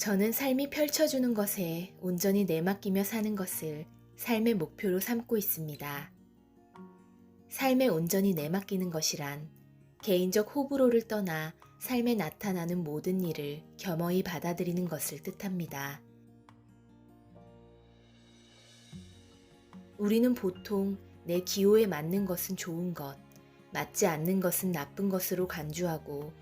저는 삶이 펼쳐주는 것에 온전히 내맡기며 사는 것을 삶의 목표로 삼고 있습니다. 삶에 온전히 내맡기는 것이란 개인적 호불호를 떠나 삶에 나타나는 모든 일을 겸허히 받아들이는 것을 뜻합니다. 우리는 보통 내 기호에 맞는 것은 좋은 것, 맞지 않는 것은 나쁜 것으로 간주하고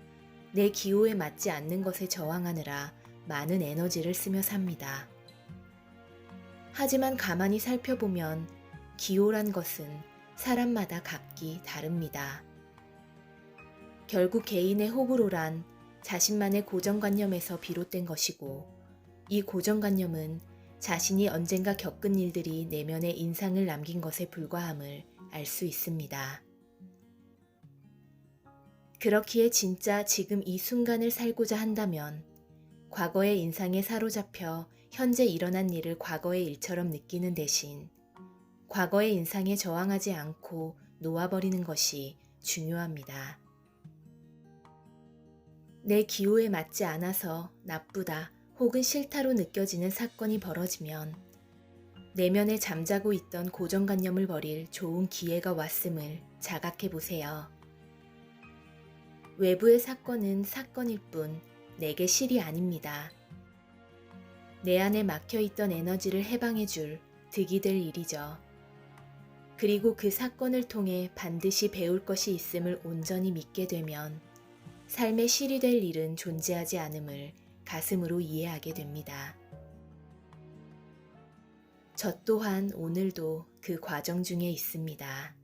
내 기호에 맞지 않는 것에 저항하느라 많은 에너지를 쓰며 삽니다. 하지만 가만히 살펴보면 기호란 것은 사람마다 각기 다릅니다. 결국 개인의 호불호란 자신만의 고정관념에서 비롯된 것이고 이 고정관념은 자신이 언젠가 겪은 일들이 내면에 인상을 남긴 것에 불과함을 알 수 있습니다. 그렇기에 진짜 지금 이 순간을 살고자 한다면 과거의 인상에 사로잡혀 현재 일어난 일을 과거의 일처럼 느끼는 대신 과거의 인상에 저항하지 않고 놓아버리는 것이 중요합니다. 내 기호에 맞지 않아서 나쁘다 혹은 싫다로 느껴지는 사건이 벌어지면 내면에 잠자고 있던 고정관념을 버릴 좋은 기회가 왔음을 자각해 보세요. 외부의 사건은 사건일 뿐 내게 실이 아닙니다. 내 안에 막혀 있던 에너지를 해방해 줄 득이 될 일이죠. 그리고 그 사건을 통해 반드시 배울 것이 있음을 온전히 믿게 되면 삶의 실이 될 일은 존재하지 않음을 가슴으로 이해하게 됩니다. 저 또한 오늘도 그 과정 중에 있습니다.